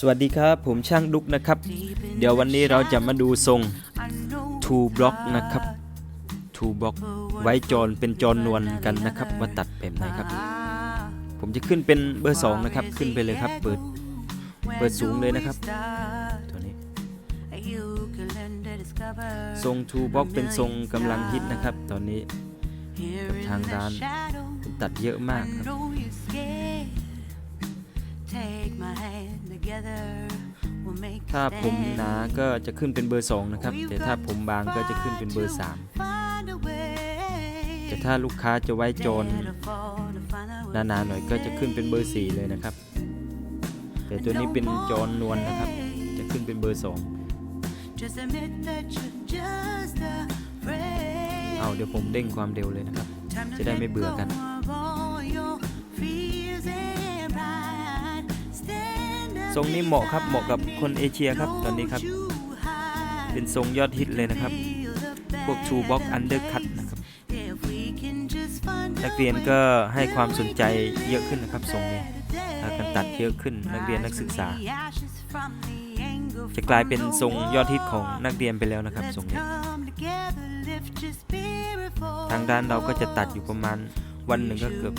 สวัสดีครับ ผมช่างดุกนะครับ เดี๋ยววันนี้เราจะมาดูทรง two block นะครับ two block ไว้จรเป็นจรนวลกันนะครับว่าตัดแบบไหนครับ ผมจะขึ้นเป็นเบอร์สองนะครับ ขึ้นไปเลยครับ เปิด เปิดสูงเลยนะครับ ตัวนี้ ทรง two block เป็นทรงกำลังฮิตนะครับ ตอนนี้ทางร้านตัดเยอะมากครับ ถ้าผมหนาก็จะขึ้นเป็นเบอร์ 2 นะครับ แต่ถ้าผมบางก็จะขึ้นเป็นเบอร์ 3 แต่ถ้าลูกค้าจะไว้โจรหนาๆหน่อยก็จะขึ้นเป็นเบอร์ 4 เลยนะครับ แต่ตัวนี้เป็นโจรนวลนะครับ จะขึ้นเป็นเบอร์ 2 เอาเดี๋ยวผมเด้งความเร็วเลยนะครับ จะได้ไม่เบื่อกัน ทรงนี้เหมาะครับเหมาะกับคนเอเชียครับตอนนี้ครับ เป็นทรงยอดฮิตเลยนะครับ พวกชูบ็อกอันเดอร์คัตนะครับนักเรียนก็ให้ความสนใจเยอะขึ้นนะครับทรงนี้ถ้ากันตัดเยอะขึ้นนักเรียนนักศึกษา จะกลายเป็นทรงยอดฮิตของนักเรียนไปแล้วนะครับทรงนี้ทางด้านเราก็จะตัดอยู่ประมาณวันหนึ่งก็เกือบ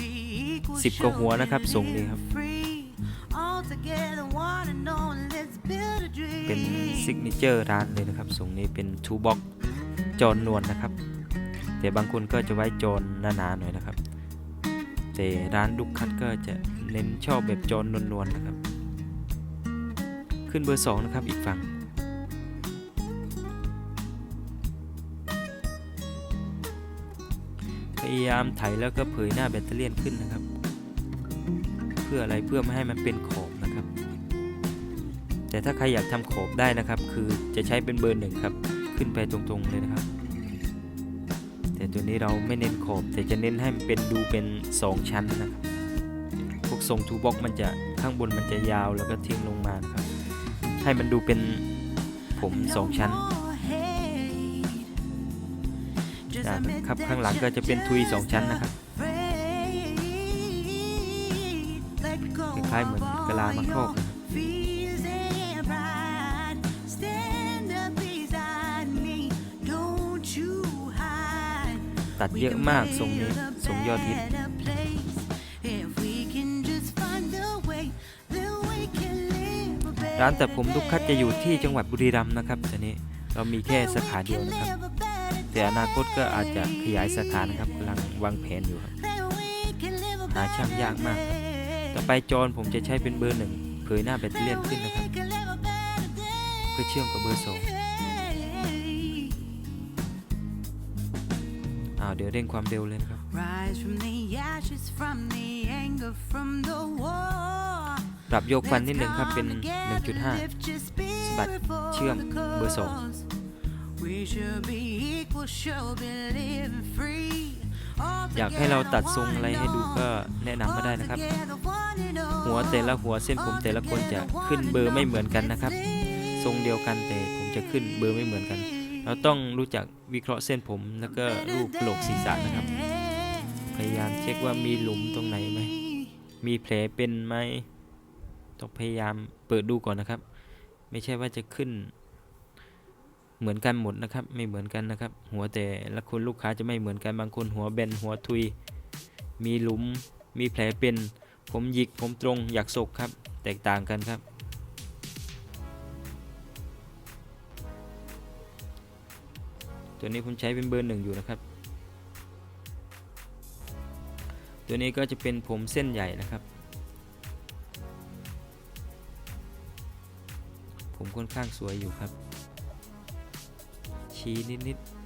สิบกว่าหัวนะครับทรงนี้ครับ เป็นซิกเนเจอร์ร้านเลยนะครับทรงนี้เป็นทูบ็อกจอนนวลนะครับ แต่บางคนก็จะไว้จอนหนาๆหน่อยนะครับ แต่ร้านดุกคัตก็จะเน้นชอบแบบจอนนวลๆนะครับ ขึ้นเบอร์สองนะครับอีกฝั่งพยายามไถแล้วก็เผยหน้าแบตเตอรี่ขึ้นนะครับ เพื่ออะไรเพื่อไม่ให้มันเป็นขอ แต่ถ้าใครอยากทำขอบได้นะครับ คือจะใช้เป็นเบอร์หนึ่งครับ ขึ้นไปตรงๆเลยนะครับ แต่ตัวนี้เราไม่เน้นขอบ แต่จะเน้นให้มันเป็นดูเป็น 2 ชั้นนะครับพวกทรงทูบ็อกมันจะข้างบนมันจะยาวแล้วก็ทิ้งลงมาครับ ให้มันดูเป็นผม 2 ชั้นนะครับข้างหลังก็จะเป็นทุย 2 ชั้นนะครับคล้ายๆเหมือนกะลามะครอบนะครับ ตัดเยอะมากทรงนี้ทรงยอดฮิตร้านแต่ผมทุกคัดจะอยู่ที่จังหวัดบุรีรัมย์นะครับตอนนี้เรามีแค่สาขาเดียวนะครับ แต่อนาคตก็อาจจะขยายสาขานะครับกำลังวางแผนอยู่ครับหาช่างยากมากครับต่อไปจอนผมจะใช้เป็นเบอร์หนึ่งเผยหน้าแบตเตอรี่ยนขึ้นนะครับเพื่อเชื่อมกับเบอร์สองอ้าวเดี๋ยวเร่งความเร็วเลยนะครับ Rise from the ashes, from the anger, from the war. ปรับโยกฟันนิดหนึ่งครับเป็น 1.5สะบัดเชื่อมเบอร์สอง We should be equal, should be living free. อยากให้เราตัดทรงอะไรให้ดูก็แนะนำมาได้นะครับ หัวแต่ละหัวเส้นผมแต่ละคนจะขึ้นเบอร์ไม่เหมือนกันนะครับ ทรงเดียวกันแต่ผมจะขึ้นเบอร์ไม่เหมือนกัน เราต้องรู้จักวิเคราะห์เส้นผมแล้วก็รูปโหลกศีรษะนะครับ พยายามเช็คว่ามีหลุมตรงไหนไหมมีแผลเป็นไหมต้องพยายามเปิดดูก่อนนะครับ ไม่ใช่ว่าจะขึ้น เหมือนกันหมดนะครับ ไม่เหมือนกันนะครับ หัวแต่ละคนลูกค้าจะไม่เหมือนกันบางคนหัวเบนหัวทุย มีหลุม มีแผลเป็น ผมหยิกผมตรงอยากศกครับ แตกต่างกันครับ ตัวนี้ผมใช้เป็นเบอร์หนึ่งอยู่นะครับ ตัวนี้ก็จะเป็นผมเส้นใหญ่นะครับ ผมค่อนข้างสวยอยู่ครับ ชี้นิดๆ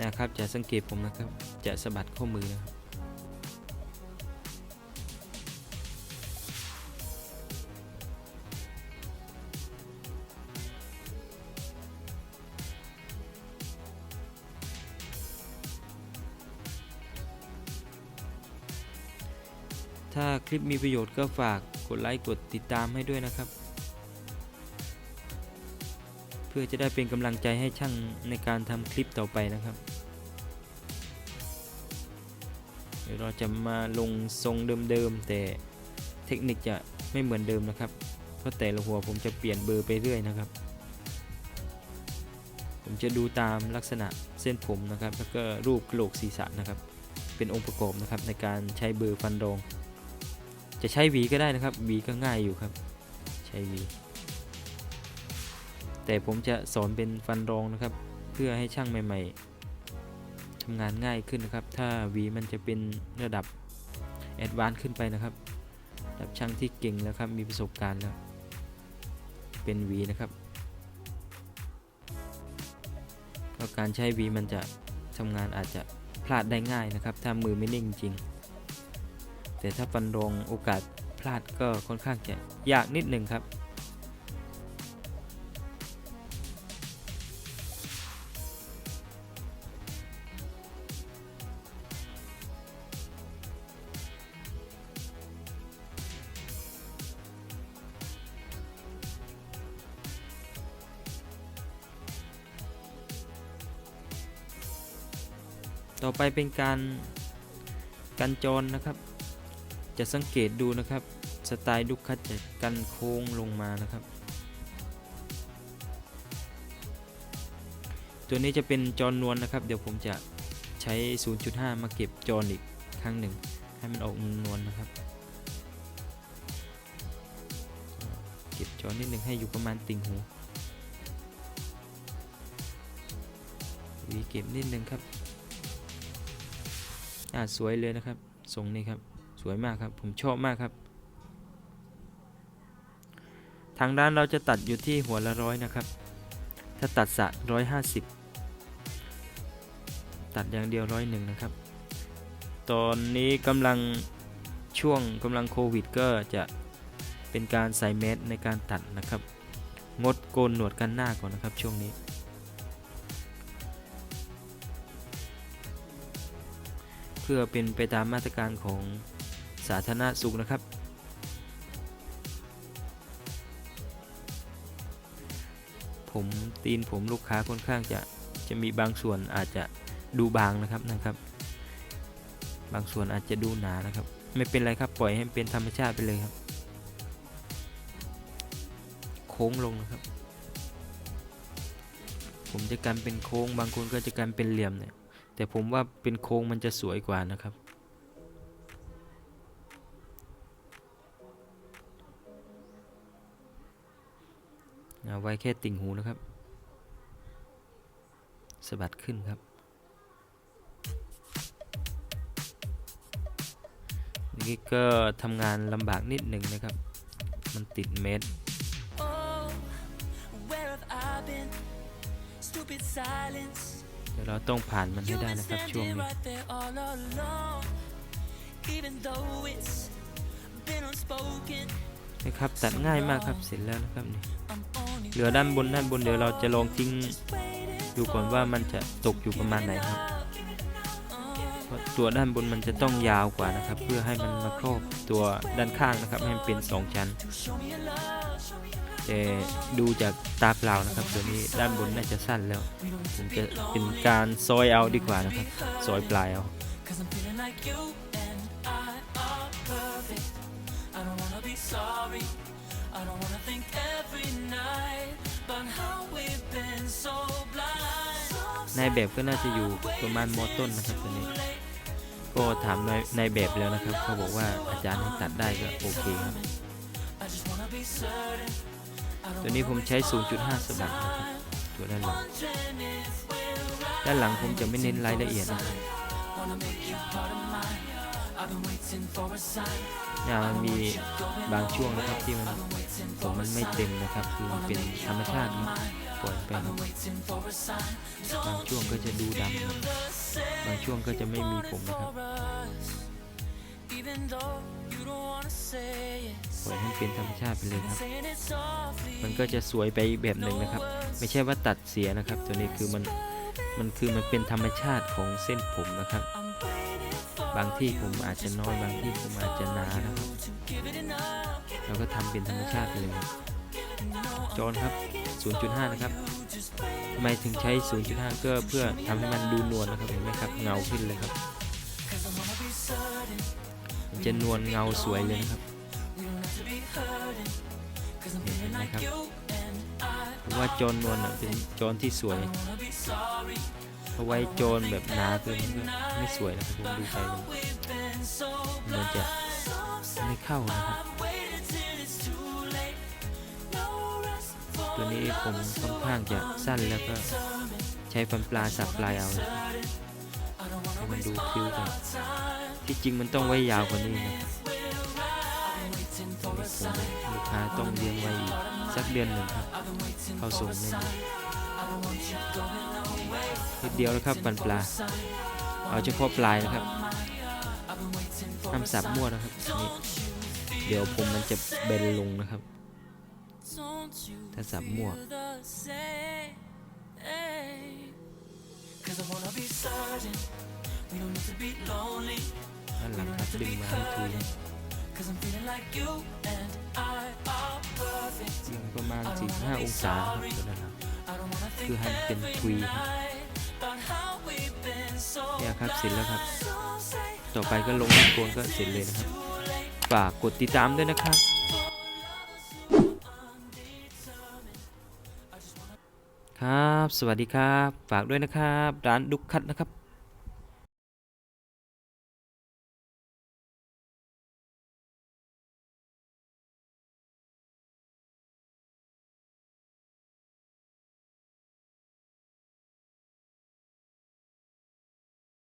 นะครับจะสังเกตผมนะครับ จะสะบัดข้อมือนะครับ ถ้าคลิปมีประโยชน์ก็ฝากกดไลค์กดติดตามให้ด้วยนะครับ เพื่อจะได้เป็นกำลังใจให้ช่างในการทำคลิปต่อไปนะครับ เดี๋ยวเราจะมาลงทรงเดิมๆแต่เทคนิคจะไม่เหมือนเดิมนะครับ เพราะแต่ละหัวผมจะเปลี่ยนเบอร์ไปเรื่อยนะครับ ผมจะดูตามลักษณะเส้นผมนะครับ แล้วก็รูปกระโหลกศีรษะนะครับ เป็นองค์ประกอบนะครับในการใช้เบอร์ฟันรอง จะใช้หวีก็ได้นะครับหวีก็ง่ายอยู่ครับ ใช้หวีแต่ผมจะสอนเป็นฟันรองนะครับ เพื่อให้ช่างใหม่ๆทำงานง่ายขึ้นนะครับ ถ้าหวีมันจะเป็นระดับแอดวานซ์ขึ้นไปนะครับระดับช่างที่เก่งแล้วครับมีประสบการณ์แล้วเป็นหวีนะครับเพราะการใช้หวีมันจะทำงานอาจจะพลาดได้ง่ายนะครับ ถ้ามือไม่นิ่งจริง แต่ถ้าฟันรงโอกาสพลาดก็ค่อนข้างจะยากนิดหนึ่งครับ ต่อไปเป็นการกันจรนะครับ จะสังเกตดูนะครับสไตล์ดุกคัดจะกันโค้งลงมานะครับ ตัวนี้จะเป็นจรนวลนะครับ เดี๋ยวผมจะใช้ 0.5 มาเก็บจรอีกครั้งหนึ่ง ให้มันออกนวลๆนะครับ เก็บจรนิดหนึ่งให้อยู่ประมาณติ่งหูวีเก็บนิดหนึ่งครับอ่าสวยเลยนะครับทรงนี้ครับ สวยมากครับ ผมชอบมากครับ ทางด้านเราจะตัดอยู่ที่หัวละร้อยนะครับ ถ้าตัดสะร้อยห้าสิบตัดอย่างเดียวร้อยหนึ่งนะครับ ตอนนี้กำลังช่วงกำลังโควิดก็จะเป็นการใส่แมสในการตัดนะครับ งดโกนหนวดกันหน้าก่อนนะครับช่วงนี้ เพื่อเป็นไปตามมาตรการของ สาธารณสุขนะครับ ผมตีนผมลูกค้าค่อนข้างจะจะมีบางส่วนอาจจะดูบางนะครับนะครับ บางส่วนอาจจะดูหนานะครับ ไม่เป็นไรครับปล่อยให้เป็นธรรมชาติไปเลยครับ โค้งลงนะครับ ผมจะกันเป็นโค้งบางคนก็จะกันเป็นเหลี่ยมเนี่ยแต่ผมว่าเป็นโค้งมันจะสวยกว่านะครับ ไว้แค่ติ่งหูนะครับสะบัดขึ้นครับนี่ก็ทำงานลำบากนิดหนึ่งนะครับ มันติดเม็ด Oh, where have I been? Stupid silence. เดี๋ยวเราต้องผ่านมันให้ You've ได้ been นะครับช่วง standing นี้ right there all along. Even though it's been unspoken, นะครับตัดง่ายมากครับเสร็จแล้วนะครับนี่ I'm only เหลือด้านบนด้านบนเดี๋ยวเราจะลองทิ้งดูก่อนว่ามันจะตกอยู่ประมาณไหนครับตัวด้านบนมันจะต้องยาวกว่านะครับ เพื่อให้มันมาครอบตัวด้านข้างนะครับให้มันเป็น 2 ชั้นแต่ดูจากตาเปล่านะครับตัวนี้ด้านบนน่าจะสั้นแล้วผมจะเป็นการซอยเอาดีกว่านะครับซอยปลายเอา I don't wanna be sorry. I don't wanna think นายแบบก็น่าจะอยู่ประมาณมอต้นนะครับตัวนี้ ก็ถามนายนายแบบแล้วนะครับ เขาบอกว่าอาจารย์ให้ตัดได้ก็โอเคครับ ตัวนี้ผมใช้ 0.5 สบักนะครับตัวด้านหลัง ด้านหลังผมจะไม่เน้นรายละเอียดนะครับเนี่ยมันมีบางช่วงนะครับที่มันผมมันไม่เต็มนะครับ คือมันเป็นธรรมชาติ ปล่อยไปครับบางช่วงก็จะดูดำบางช่วงก็จะไม่มีผมนะครับปล่อยให้มันเป็นธรรมชาติไปเลยครับ มันก็จะสวยไปแบบหนึ่งนะครับ ไม่ใช่ว่าตัดเสียนะครับ ตัวนี้คือมันมันคือมันเป็นธรรมชาติของเส้นผมนะครับ บางที่ผมอาจจะน้อยบางที่ผมอาจจะหนานะครับเราก็ทำเป็นธรรมชาติไปเลยครับ จอนครับ 0.5 นะครับทำไมถึงใช้ 0.5 ก็เพื่อทำให้มันดูนวลนะครับเห็นไหมครับเงาขึ้นเลยครับจะนวลเงาสวยเลยนะครับ We don't have to be hurting. Cause I'm feeling like Makeup. you and I ผมว่าจนนวลเป็นจนที่สวยเพราะไว้โจนแบบหนาเกินก็ไม่สวยนะครับผมดูไปมัน We've been so เหมือนจะไม่เข้านะครับ ตัวนี้ผมค่อนข้างจะสั้นแล้วก็ใช้ฟันปลาสับปลายเอาให้มันดูคิ้วกันที่จริงมันต้องไว้ยาวกว่านี้นะครับผมลูกค้าต้องเลี้ยงไว้อีกสักเดือนหนึ่งครับเข้าทรงแน่นนิดเดียวแล้วครับฟันปลา เอาเฉพาะปลายนะครับห้ามสับมั่วนะครับนี่เดี๋ยวผมมันจะเบนลงนะครับ ถ้าสับมั่ว feel the same? Cause I wanna be certain we don't need to be lonely. ด้านหลังครับดึงมาให้ทุย Cause I'm feeling like you and I are perfect. ดึงประมาณ45องศาครับตัวด้านหลัง I don't wanna คือ think ให้มันเป็นทุยครับ about how we've been so เนี่ยครับเสร็จแล้วครับ so say ต่อไปก็ลงที่โคนก็เสร็จเลยนะครับ ฝากกดติดตามด้วยนะครับ ครับ สวัสดีครับ ฝากด้วยนะครับ ร้านดุกคัตนะครับ